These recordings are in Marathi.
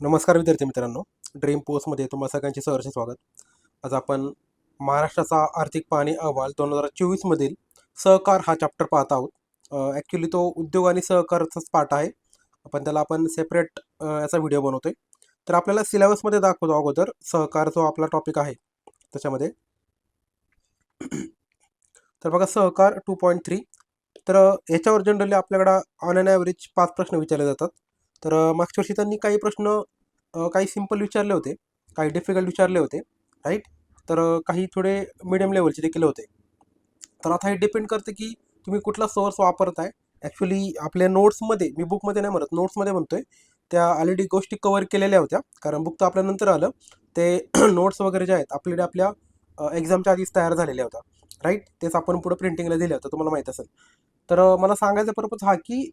नमस्कार विद्यार्थी मित्रांनो. ड्रीम पोस्टमध्ये तुम्हाला सगळ्यांचे सहर्ष स्वागत. आज आपण महाराष्ट्राचा आर्थिक पाहणी अहवाल दोन हजार चोवीसमधील सहकार हा चॅप्टर पाहत आहोत. ॲक्च्युली तो उद्योग आणि सहकारचाच पार्ट आहे. आपण त्याला आपण सेपरेट याचा व्हिडिओ बनवतोय. तर आपल्याला सिलेबसमध्ये दाखवतो अगोदर सहकार जो आपला टॉपिक आहे. त्याच्यामध्ये. तर बघा सहकार टू पॉईंट थ्री तर याच्यावर जनरली आपल्याकडं ऑन अन ॲव्हरेज पाच प्रश्न विचारले जातात. तर मागच्या वर्षी त्यांनी काही प्रश्न काही सिंपल विचारले होते. काही डिफिकल्ट विचारले होते राईट तर काही थोडे मिडियम लेवलचे देखील होते. तर आता हे डिपेंड करते की तुम्ही कुठला सोर्स वापरताय. ॲक्च्युली आपल्या नोट्समध्ये मी बुकमध्ये नाही म्हणत नोट्समध्ये म्हणतोय. त्या ऑलरेडी गोष्टी कवर केलेल्या होत्या. कारण बुक तर आपल्यानंतर आलं. ते नोट्स वगैरे जे आहेत आपल्याकडे आपल्या एक्झामच्या आधीच तयार झालेल्या होत्या. राईट तेच आपण पुढे प्रिंटिंगला दिल्या होत्या तुम्हाला माहीत असेल. तर मला सांगायचा पर्पज हा की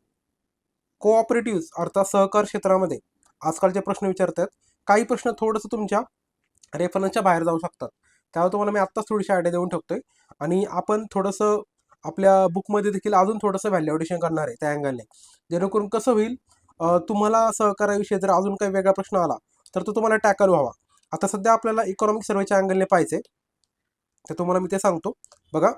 कोऑपरेटिव्ह अर्थात सहकार क्षेत्रामध्ये आजकालचे प्रश्न विचारतात. काही प्रश्न थोडंसं तुमच्या रेफरन्सच्या बाहेर जाऊ शकतात. त्यावर तुम्हाला मी आत्ताच थोडीशी आयडिया देऊन ठेवतोय. आणि आपण थोडंसं आपल्या बुकमध्ये देखील अजून थोडंसं व्हॅल्युएशन करणार आहे त्या अँगलने जेणेकरून कसं होईल तुम्हाला सहकार्याविषयी जर अजून काही वेगळा प्रश्न आला तर तो तुम्हाला टॅकल व्हावा. आता सध्या आपल्याला इकॉनॉमिक सर्वेच्या अँगलने पाहिजे तर तुम्हाला मी ते सांगतो. बघा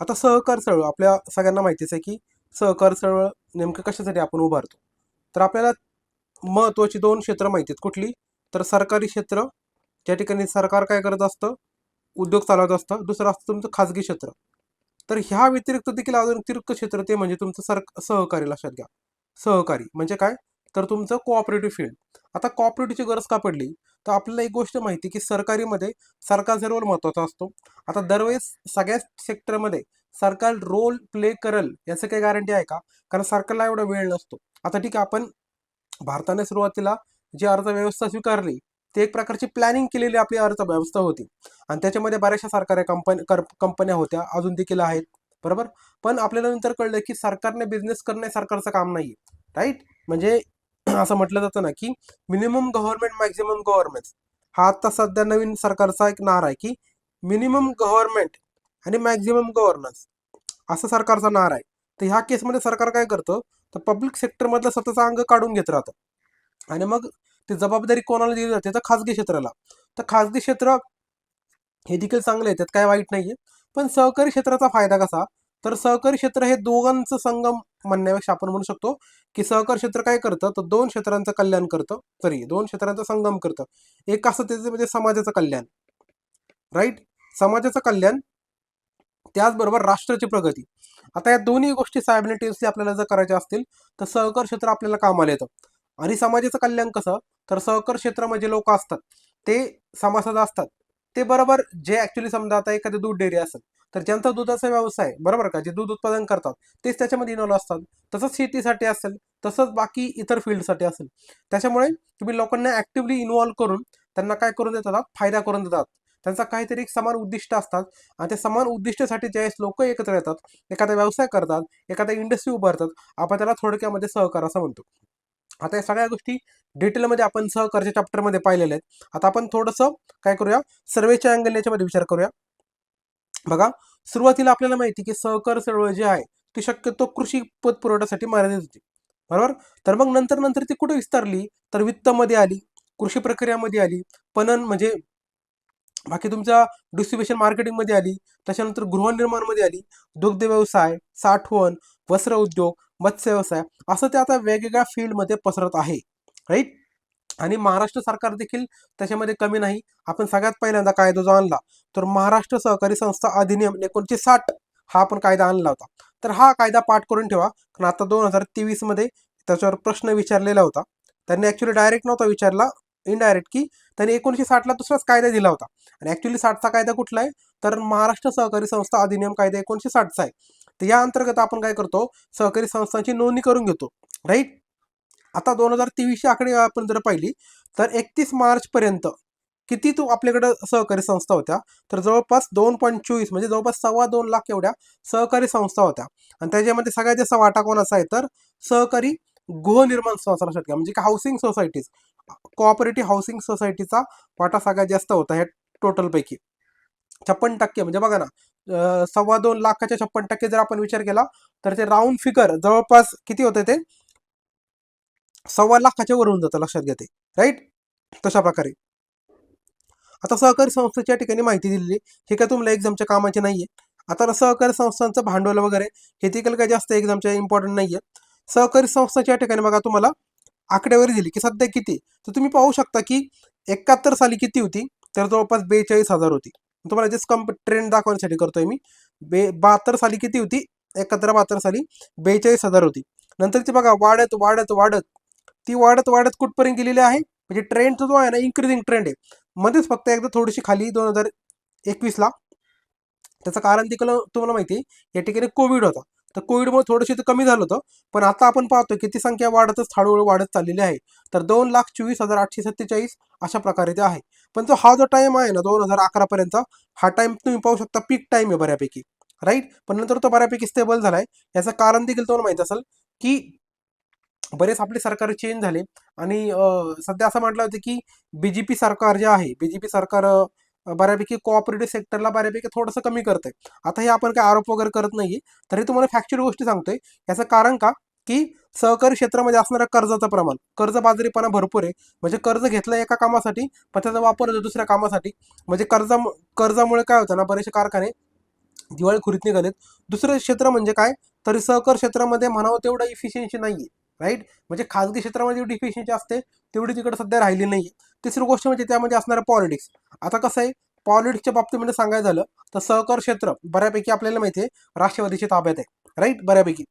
आता सहकार चळवळ आपल्या सगळ्यांना माहितीच आहे की सहकार चळवळ नेमकं कशासाठी आपण उभारतो? तर आपल्याला महत्त्वाची दोन क्षेत्र माहिती आहेत. कुठली? तर सरकारी क्षेत्र ज्या ठिकाणी सरकार काय करत असतं? उद्योग चालवत असतं. दुसरं असतं तुमचं खाजगी क्षेत्र. तर ह्या व्यतिरिक्त देखील अजून अतिरिक्त क्षेत्र ते म्हणजे तुमचं सर सहकारी लक्षात घ्या. सहकारी म्हणजे काय? तर तुमचं कोऑपरेटिव्ह फील्ड आता कोऑपरेटिव्हची गरज का पडली? तर आपल्याला एक गोष्ट माहिती की सरकारीमध्ये सरकारचा रोल महत्त्वाचा असतो. आता दरवेळेस सगळ्याच सेक्टरमध्ये सरकार रोल प्ले करेल याचं काही गॅरंटी आहे का? कारण सरकारला एवढा वेळ नसतो. आता ठीक आहे आपण भारताने सुरुवातीला जी अर्थव्यवस्था स्वीकारली ती एक प्रकारची प्लॅनिंग केलेली आपली अर्थव्यवस्था होती. आणि त्याच्यामध्ये बऱ्याचशा सरकारी कंपनी कर कंपन्या होत्या अजून देखील आहेत. बरोबर? पण आपल्याला नंतर कळलं की सरकारने बिझनेस करणे सरकारचं काम नाही राईट म्हणजे असं म्हटलं जातं ना की मिनिमम गव्हर्नमेंट मॅक्झिमम गव्हर्नमेंट हा आता सध्या नवीन सरकारचा एक नार आहे की मिनिमम गव्हर्नमेंट आणि मॅक्झिमम गव्हर्नन्स असं सरकारचा नार आहे. तर ह्या केसमध्ये सरकार काय करतं? तर पब्लिक सेक्टरमधलं स्वतःचा अंग काढून घेत राहतं. आणि मग ती जबाबदारी कोणाला दिली जाते? तर खाजगी क्षेत्राला. तर खाजगी क्षेत्र हे देखील चांगले आहे त्यात काय वाईट नाहीये. पण सहकारी क्षेत्राचा फायदा कसा? तर सहकारी क्षेत्र हे दोघांचं संगम म्हणण्यापेक्षा आपण म्हणू शकतो की सहकार क्षेत्र काय करतं? तर दोन क्षेत्रांचं कल्याण करतं. सॉरी दोन क्षेत्रांचा संगम करतं. एक असं त्याचं म्हणजे समाजाचं कल्याण. राईट समाजाचं कल्याण त्याचबरोबर राष्ट्राची प्रगती. आता या दोन्ही गोष्टी सायबिलिटीजली आपल्याला जर करायच्या असतील तर सहकार क्षेत्र आपल्याला कामाला येतं. आणि समाजाचं कल्याण कसं? तर सहकार क्षेत्रामध्ये म्हणजे लोक असतात. ते समाजात असतात. ते बरोबर जे ऍक्च्युली समजा आता एखादी दूध डेअरी असेल तर ज्यांचा दुधाचा व्यवसाय बरोबर का? जे दूध उत्पादन करतात तेच त्याच्यामध्ये इन्व्हॉल्व असतात. तसंच शेतीसाठी असेल तसंच बाकी इतर फील्डसाठी असेल. त्याच्यामुळे तुम्ही लोकांना ऍक्टिव्हली इन्व्हॉल्व करून त्यांना काय करून देतात? फायदा करून देतात. त्यांचा काहीतरी एक समान उद्दिष्ट असतात आणि त्या समान उद्दिष्टासाठी ज्यावेळेस लोक एकत्र येतात एखादा व्यवसाय करतात एखादा इंडस्ट्री उभारतात आपण त्याला थोडक्यामध्ये सहकार असं म्हणतो. आता या सगळ्या गोष्टी डिटेलमध्ये आपण सहकारच्या चॅप्टरमध्ये पाहिलेल्या आहेत. आता आपण थोडंसं काय करूया? सर्वेच्या अँगल याच्यामध्ये विचार करूया. बघा सुरुवातीला आपल्याला माहिती की सहकार चळवळ जी आहे ती शक्यतो कृषी पतपुरवठ्यासाठी मर्यादित होती बरोबर? तर मग नंतर नंतर ती कुठे विस्तारली? तर वित्तमध्ये आली कृषी प्रक्रियामध्ये आली पणन म्हणजे बाकी तुमच्या डिस्ट्रीब्युशन मार्केटिंगमध्ये आली त्याच्यानंतर गृहनिर्माणमध्ये आली दुग्ध व्यवसाय साठवण वस्त्र उद्योग मत्स्य व्यवसाय असं ते आता वेगवेगळ्या फील्डमध्ये पसरत आहे. राईट आणि महाराष्ट्र सरकार देखील त्याच्यामध्ये कमी नाही. आपण सगळ्यात पहिल्यांदा कायदा जो आणला. तर महाराष्ट्र सहकारी संस्था अधिनियम एकोणीसशे साठ हा आपण कायदा आणला होता. तर हा कायदा पाठ करून ठेवा. कारण आता दोन हजार तेवीसमध्ये त्याच्यावर प्रश्न विचारलेला होता. त्यांनी ऍक्च्युली डायरेक्ट नव्हता विचारला. इनडायरेक्ट की त्यांनी एकोणीसशे साठला दुसराच कायदा दिला होता. आणि ऍक्च्युली साठचा कायदा कुठला आहे? तर महाराष्ट्र सहकारी संस्था अधिनियम कायदा एकोणीसशे साठचा आहे. तर या अंतर्गत आपण काय करतो? सहकारी संस्थांची नोंदणी करून घेतो. राईट आता दोन हजार तेवीसची आकडे आपण जर पाहिली तर एकतीस मार्चपर्यंत किती तू आपल्याकडं सहकारी संस्था होत्या? तर जवळपास दोन पॉईंट चोवीस म्हणजे जवळपास सव्वा दोन लाख एवढ्या सहकारी संस्था होत्या. आणि त्याच्यामध्ये सगळ्यात जास्त वाटा कोणाचा आहे? तर सहकारी गृहनिर्माण संस्था लक्षात घ्या. म्हणजे की हाऊसिंग सोसायटीज कोऑपरेटिव्ह हाऊसिंग सोसायटीचा वाटा सगळ्यात जास्त होता ह्या टोटलपैकी छप्पन टक्के म्हणजे बघा ना सव्वा दोन लाखाच्या छप्पन टक्के जर आपण विचार केला तर ते राऊंड फिगर जवळपास किती होते ते? सव्वा लाखाच्या वरून जातं लक्षात घ्या ते. राईट तशा प्रकारे. आता सहकारी संस्थेच्या ठिकाणी माहिती दिलेली हे काय तुम्हाला एक्झामच्या कामाचे नाहीये. आता सहकारी संस्थांचं भांडवल वगैरे हे देखील काय जास्त एक्झामच्या इम्पॉर्टंट नाहीये. सहकारी संस्थांच्या ठिकाणी बघा तुम्हाला आकडेवारी दिली की सध्या किती तर तुम्ही पाहू शकता की एकाहत्तर साली किती होती? तर जवळपास बेचाळीस हजार होती. तुम्हाला जस्ट कम्प ट्रेंड दाखवण्यासाठी करतोय मी. बे बहात्तर साली किती होती? एकाहत्तर बहात्तर साली बेचाळीस हजार होती. नंतर ती बघा वाढत वाढत वाढत. ती वाढत वाढत कुठपर्यंत गेलेली आहे? म्हणजे ट्रेंड जो आहे ना इन्क्रीजिंग ट्रेंड आहे. मध्येच फक्त एकदा थोडीशी खाली दोन हजार एकवीसला त्याचं कारण देखील तुम्हाला माहिती आहे या ठिकाणी कोविड होता. तर कोविडमुळे थोडंशी तर कमी झालं होतं. पण आता आपण पाहतो की ती संख्या वाढतच हळूहळू वाढत चाललेली आहे. तर दोन लाख चोवीस हजार आठशे सत्तेचाळीस अशा प्रकारे ते आहे. पण जो हा जो टाइम आहे ना दोन हजार अकरापर्यंत हा टाइम तुम्ही पाहू शकता पीक टाईम आहे बऱ्यापैकी. राईट पण नंतर तो बऱ्यापैकी स्टेबल झाला आहे याचं कारण देखील तुम्हाला माहीत असेल की बरेच आपले सरकार चेंज झाले. आणि सध्या असं म्हटलं होतं की बी जे पी सरकार जे आहे बी जे पी सरकार बऱ्यापैकी कोऑपरेटिव्ह सेक्टरला बऱ्यापैकी थोडंसं कमी करतंय. आता हे आपण काय आरोप वगैरे करत नाही तरी तुम्हाला फॅक्च्युअल गोष्टी सांगतोय. याचं कारण का? की सहकारी क्षेत्रामध्ये असणाऱ्या कर्जाचं प्रमाण कर्जबाजारीपणा भरपूर आहे. म्हणजे कर्ज घेतलं एका कामासाठी पण त्याचा वापर होतो दुसऱ्या कामासाठी. म्हणजे कर्जा कर्जामुळे काय होतं ना बरेचसे कारखाने दिवाळखोरीत निघालेत. दुसरं क्षेत्र म्हणजे काय? तरी सहकार क्षेत्रामध्ये म्हणावं तेवढं इफिशियन्सी आहे राईट म्हणजे खाजगी क्षेत्रामध्ये जेवढी इफिशियन्सी असते तेवढी तिकडे सध्या राहिली नाही तिसरी गोष्ट म्हणजे त्यामध्ये असणारं पॉलिटिक्स आता कसं आहे पॉलिटिक्सच्या बाबतीमध्ये म्हणजे सांगायचं झालं तर सहकार क्षेत्र बऱ्यापैकी आपल्याला माहिती आहे राष्ट्रवादीच्या ताब्यात आहे राईट बऱ्यापैकी.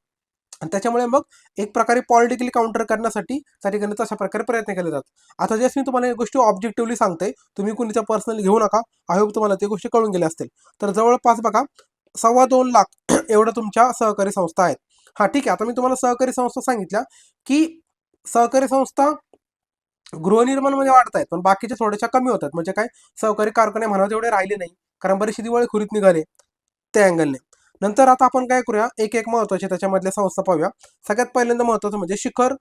आणि त्याच्यामुळे मग एक प्रकारे पॉलिटिकली काउंटर करण्यासाठी त्या ठिकाणी तशा प्रकारे प्रयत्न केले जातात. आता जस्ट मी तुम्हाला एक गोष्टी ऑब्जेक्टिव्हली सांगते तुम्ही कुणीच्या पर्सनली घेऊ नका आय होप तुम्हाला ते गोष्टी कळून गेल्या असतील. तर जवळपास बघा सव्वा दोन लाख एवढं तुमच्या सहकारी संस्था आहेत. हा ठीक आहे. आता मी तुम्हाला सहकारी संस्था सांगितल्या की सहकारी संस्था गृहनिर्माणमध्ये वाढत आहेत पण बाकीच्या थोड्याशा कमी होतात. म्हणजे काय? सहकारी कारखाने म्हणा तेवढे राहिले नाही कारण बरेचसे दिवाळी खुरीत निघाले त्या अँगलने नंतर आता आपण काय करूया? एक एक महत्त्वाचे त्याच्यामधल्या संस्था पाहूया. सगळ्यात पहिल्यांदा महत्वाचं म्हणजे शिखर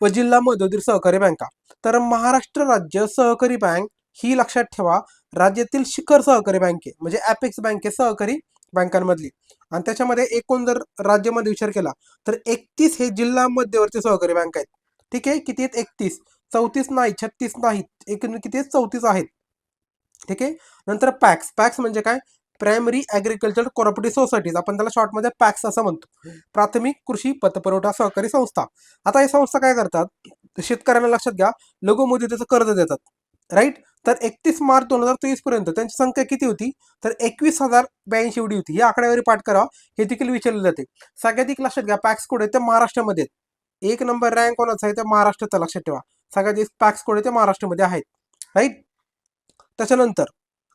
व जिल्हा मदोदीर सहकारी बँका. तर महाराष्ट्र राज्य सहकारी बँक ही लक्षात ठेवा राज्यातील शिखर सहकारी बँके म्हणजे ॲपेक्स बँके सहकारी बँकांमधली. आणि त्याच्यामध्ये एकूण जर राज्यामध्ये विचार केला तर एकतीस हे जिल्हा मध्यवर्ती सहकारी बँक आहेत. ठीक आहे? किती आहेत? एकतीस. चौतीस नाही छत्तीस नाहीत एकूण किती आहेत? चौतीस आहेत. ठीक आहे? नंतर पॅक्स. पॅक्स म्हणजे काय? Primary agriculture cooperative societies. आपण त्याला शॉर्टमध्ये पॅक्स असं म्हणतो. प्राथमिक कृषी पतपुरवठा सहकारी संस्था. आता या संस्था काय करतात? शेतकऱ्यांना लक्षात घ्या. लघु मुदतीचं कर्ज देतात. राईट? तर एकतीस मार्च दोन हजार तेवीस पर्यंत त्यांची संख्या किती होती? तर एकवीस हजार ब्याऐंशी एवढी होती. ही आकडेवारी पाठ करा. हे देखील विचारले जाते. सगळ्यात लक्षात घ्या पॅक्स कोड आहे ते महाराष्ट्रामध्ये. आहेत. एक नंबर रँक कोणाचा आहे ते महाराष्ट्राचा लक्षात ठेवा. सगळ्यात पॅक्स कोड आहे ते महाराष्ट्रामध्ये आहेत. राईट? त्याच्यानंतर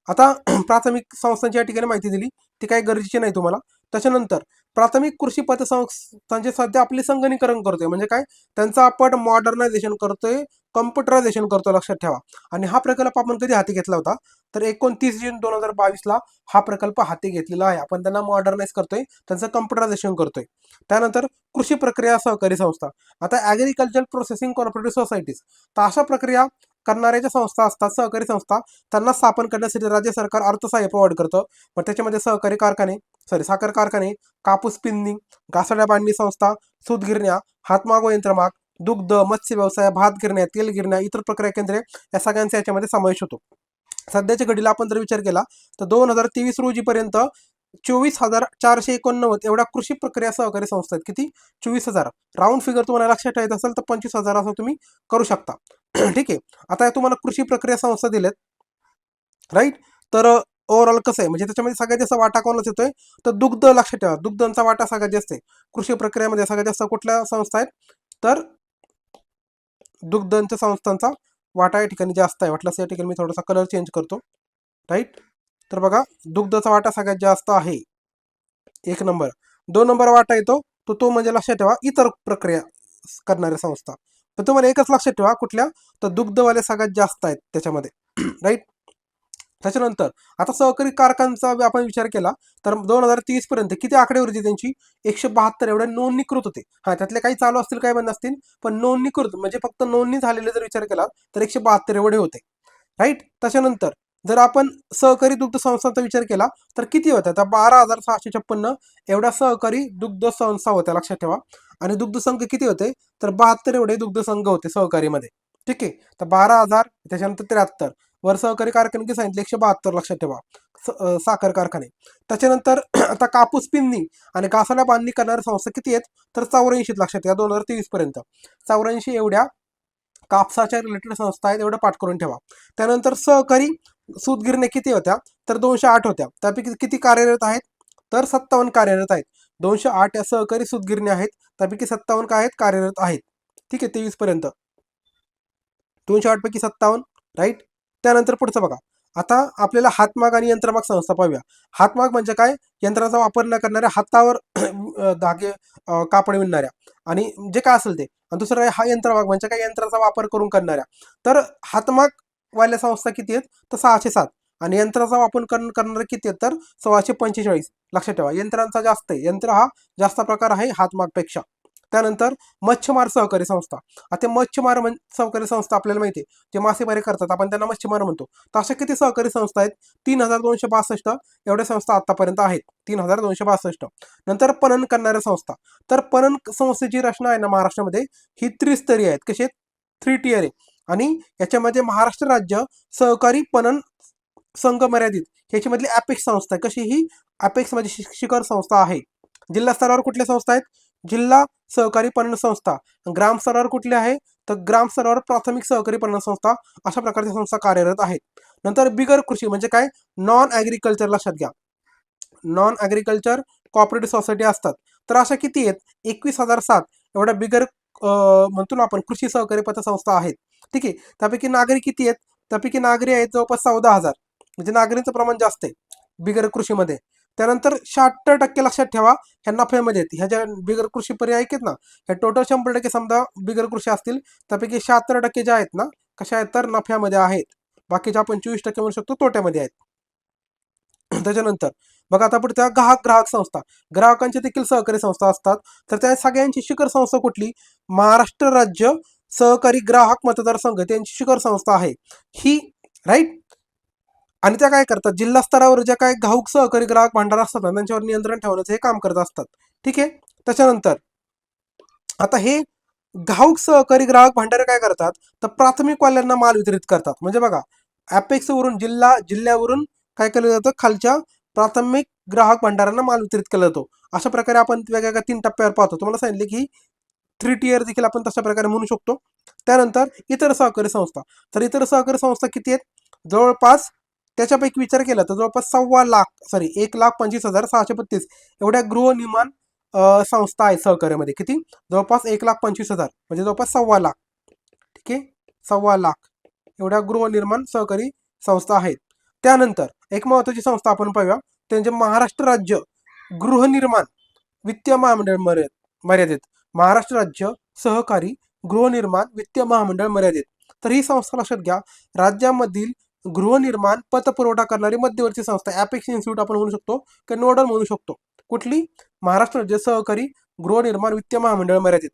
आता प्राथमिक संस्थांची या ठिकाणी माहिती दिली. ती काही गरजेची नाही तुम्हाला. त्याच्यानंतर प्राथमिक कृषी पतसंस्थांचे सध्या आपले संगणीकरण करतोय. म्हणजे काय? त्यांचं आपण मॉडर्नायझेशन करतोय कम्प्युटरायझेशन करतो लक्षात ठेवा. आणि हा प्रकल्प आपण कधी हाती घेतला होता? तर एकोणतीस जून दोन हजार बावीसला हा प्रकल्प हाती घेतलेला आहे. आपण त्यांना मॉडर्नाइज करतोय त्यांचं कम्प्युटरायझेशन करतोय. त्यानंतर कृषी प्रक्रिया सहकारी संस्था. आता ॲग्रिकल्चर प्रोसेसिंग कॉर्पोरेटिव्ह सोसायटीज तर अशा प्रक्रिया करणाऱ्या ज्या संस्था असतात सहकारी संस्था त्यांना स्थापन करण्यासाठी राज्य सरकार अर्थसहाय्य प्रोव्हाइड करतं. मग त्याच्यामध्ये सहकारी कारखाने सॉरी साखर कारखाने कापूस पिंनिंग घासाड्या बांधणी संस्था सूतगिरण्या हातमागो यंत्रमाग दुग्ध मत्स्य व्यवसाय भात गिरण्या तेल गिरण्या इतर प्रक्रिया केंद्रे या सगळ्यांचा याच्यामध्ये समावेश होतो. सध्याच्या घडीला आपण जर विचार केला तर दोन हजार तेवीस रोजीपर्यंत चोवीस हजार चारशे एकोणनव्वद एवढ्या कृषी प्रक्रिया सहकारी संस्था आहेत. किती? चोवीस हजार. राऊंड फिगर तुम्हाला लक्षात ठेवायचं असेल तर पंचवीस हजार असं तुम्ही करू शकता. ठीक आहे. आता तुम्हाला कृषी प्रक्रिया संस्था दिल्यात. राईट तर ओव्हरऑल कसं आहे? म्हणजे त्याच्यामध्ये सगळ्यात जास्त वाटा कोणाच येतोय? तर दुग्ध लक्षात ठेवा. दुग्धांचा वाटा सगळ्यात जास्त आहे. कृषी प्रक्रियामध्ये सगळ्यात जास्त कुठल्या संस्था आहेत? तर दुग्धांच्या संस्थांचा वाटा या ठिकाणी जास्त आहे. वाटल्यास या ठिकाणी मी थोडासा कलर चेंज करतो. राईट तर बघा दुग्धाचा वाटा सगळ्यात जास्त आहे. एक नंबर दोन नंबर वाटा येतो. तो तो म्हणजे लक्षात ठेवा इतर प्रक्रिया करणाऱ्या संस्था. तर तुम्हाला एकच लक्षात ठेवा कुठल्या? तर दुग्धवाले सगळ्यात जास्त आहेत त्याच्यामध्ये. राईट त्याच्यानंतर आता सहकारी कारकांचा आपण विचार केला तर दोन हजार तीस पर्यंत किती आकडेवारी होती त्यांची? एकशे बहात्तर एवढ्या नोंदणीकृत होते. हा त्यातले काही चालू असतील काही बंद असतील पण नोंदणीकृत म्हणजे फक्त नोंदणी झालेले जर विचार केला तर एकशे बहात्तर एवढे होते. राईट त्याच्यानंतर जर आपण सहकारी दुग्ध संस्थांचा विचार केला तर किती होत्या? तर बारा हजार सहाशे छप्पन्न एवढ्या सहकारी दुग्ध संस्था होत्या लक्षात ठेवा. आणि दुग्ध संघ किती होते? तर बहात्तर एवढे दुग्ध संघ होते सहकारीमध्ये. ठीक आहे? तर बारा हजार त्याच्यानंतर त्र्याहत्तर. वर सहकारी कारखाने सांगितले एकशे बहात्तर लक्षात ठेवा. स- साखर कारखाने. त्याच्यानंतर आता कापूस पिंनी आणि कासाला बांधणी करणाऱ्या संस्था किती आहेत? तर चौऱ्याऐंशी लक्षात ठेवा दोन हजार तेवीस पर्यंत. चौऱ्याऐंशी एवढ्या कापसाच्या रिलेटेड संस्था आहेत एवढं पाठ करून ठेवा. त्यानंतर सहकारी सूतगिरण्या किती होत्या? तर दोनशे आठ होत्या. त्यापैकी किती कार्यरत आहेत? तर सत्तावन्न कार्यरत आहेत. दोनशे आठ या सहकारी सूतगिरण्या आहेत. त्यापैकी सत्तावन्न काय आहेत? कार्यरत आहेत. ठीक आहे तेवीस पर्यंत. दोनशे आठ पैकी सत्तावन्न राईट त्यानंतर पुढचं बघा. आता आपल्याला हातमाग आणि यंत्रमाग संस्था पाहूया. हातमाग म्हणजे काय? यंत्राचा वापर न करणाऱ्या हातावर धागे कापड विणणाऱ्या. आणि जे काय असेल ते. आणि दुसरं आहे हा यंत्रमाग म्हणजे काय? यंत्राचा वापर करून करणाऱ्या. तर हातमाग वाल्या संस्था किती आहेत? तर सहाशे सात. आणि यंत्राचा वापर कर करणारे किती आहेत? तर सोळाशे पंचेचाळीस. लक्षात ठेवा. यंत्रांचा जास्त आहे. यंत्र हा जास्त प्रकार आहे हातमागपेक्षा. त्यानंतर मच्छीमार सहकारी संस्था. आता मच्छीमार म्हण सहकारी संस्था आपल्याला माहिती आहे. जे मासेमारी करतात आपण त्यांना मच्छीमार म्हणतो. तर अशा किती सहकारी संस्था आहेत? तीन हजार दोनशे बासष्ट एवढ्या संस्था आतापर्यंत आहेत. तीन हजार दोनशे बासष्ट. नंतर पणन करणाऱ्या संस्था. तर पणन संस्थेची रचना आहे ना महाराष्ट्रामध्ये ही त्रिस्तरीय आहेत. कशी थ्री टीयर आहे. आणि याच्यामध्ये महाराष्ट्र राज्य सहकारी पणन संघ मर्यादित. ह्याच्यामधली अपेक्स संस्था आहे. कशी ही? अपेक्स म्हणजे शि- शिखर संस्था आहे. जिल्हा स्तरावर कुठल्या संस्था आहेत? जिल्हा सहकारी पणन संस्था. ग्राम स्तरावर कुठली आहे? तर ग्राम स्तरावर प्राथमिक सहकारी पणन संस्था अशा प्रकारच्या संस्था कार्यरत आहेत. नंतर बिगर कृषी म्हणजे काय? नॉन ॲग्रिकल्चर लक्षात घ्या. नॉन ॲग्रिकल्चर कॉपरेटिव्ह सोसायटी असतात. तर अशा किती आहेत? एकवीस हजार सात एवढ्या बिगर म्हणतो ना आपण कृषी सहकारी पतसंस्था आहेत. ठीक आहे? त्यापैकी नागरी किती आहेत? त्यापैकी नागरी आहेत जवळपास चौदा हजार. म्हणजे नागरीचं प्रमाण जास्त आहे बिगर कृषीमध्ये. त्यानंतर शहात्तर टक्के लक्षात ठेवा ह्या नफ्यामध्ये आहेत. ह्या ज्या बिगर कृषी पर्याय आहेत ना ह्या टोटल शंभर टक्के समजा बिगर कृषी असतील त्यापैकी शहात्तर टक्के ज्या आहेत ना कशा आहेत तर नफ्यामध्ये आहेत. बाकीच्या आपण चोवीस टक्के म्हणू शकतो तोट्यामध्ये आहेत. त्याच्यानंतर बघा आता पुढे त्या ग्राहक ग्राहक संस्था. ग्राहकांच्या देखील सहकारी संस्था असतात. तर त्या सगळ्यांची शिखर संस्था कुठली? महाराष्ट्र राज्य सहकारी ग्राहक मतदारसंघ त्यांची शिखर संस्था आहे. ही राईट आणि त्या काय करतात? जिल्हा स्तरावर ज्या काय घाऊक सहकारी ग्राहक भांडार असतात ना त्यांच्यावर नियंत्रण ठेवण्याचं हे काम करत असतात. ठीक आहे? त्याच्यानंतर आता हे घाऊक सहकारी ग्राहक भांडारे काय करतात? तर प्राथमिक वाल्यांना माल वितरित करतात. म्हणजे बघा ॲपेक्सवरून जिल्हा जिल्ह्यावरून काय केलं जातं? खालच्या प्राथमिक ग्राहक भांडारांना माल वितरित केला जातो. अशा प्रकारे आपण वेगवेगळ्या तीन टप्प्यावर पाहतो. तुम्हाला सांगितले की थ्री टीयर देखील आपण तशा प्रकारे म्हणू शकतो. त्यानंतर इतर सहकारी संस्था. तर इतर सहकारी संस्था किती आहेत? जवळपास त्याच्यापैकी विचार केला तर जवळपास सव्वा लाख सॉरी एक लाख पंचवीस हजार सहाशे बत्तीस एवढ्या गृहनिर्माण संस्था आहेत सहकार्यामध्ये. किती? जवळपास एक लाख पंचवीस हजार म्हणजे जवळपास सव्वा लाख. ठीक आहे? सव्वा लाख एवढ्या गृहनिर्माण सहकारी संस्था आहेत. त्यानंतर एक महत्वाची संस्था आपण पाहूया. त्यांचे महाराष्ट्र राज्य गृहनिर्माण वित्तीय महामंडळ मर्याद मर्यादित. महाराष्ट्र राज्य सहकारी गृहनिर्माण वित्तीय महामंडळ मर्यादित. तर ही संस्था लक्षात घ्या. राज्यामधील गृहनिर्माण पतपुरवठा करणारी मध्यवर्ती संस्था ॲपेक्स इन्स्टिट्यूट आपण म्हणू शकतो किंवा नोडल म्हणू शकतो. कुठली? महाराष्ट्र राज्य सहकारी गृहनिर्माण वित्तीय महामंडळ मर्यादित.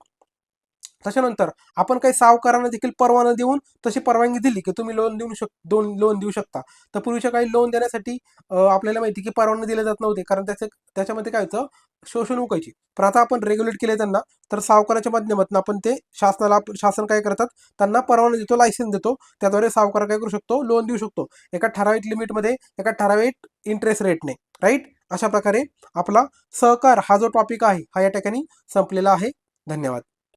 त्याच्यानंतर आपण काही सावकारांना देखील परवाना देऊन तशी परवानगी दिली की तुम्ही लोन देऊ शक दोन लोन देऊ शकता. तर पूर्वीच्या काही लोन देण्यासाठी आपल्याला माहिती की परवाना दिले जात नव्हते कारण त्याचे त्याच्यामध्ये काय होतं? शोषण उकायची. पण आता आपण रेग्युलेट केले त्यांना तर सावकाराच्या माध्यमातून आपण ते शासनाला शासन काय करतात? त्यांना परवाना देतो लायसन्स देतो. त्याद्वारे सावकार काय करू शकतो? लोन देऊ शकतो. एका ठराविक लिमिटमध्ये एका ठराविक इंटरेस्ट रेटने राईट अशा प्रकारे आपला सहकार हा जो टॉपिक आहे हा या ठिकाणी संपलेला आहे. धन्यवाद.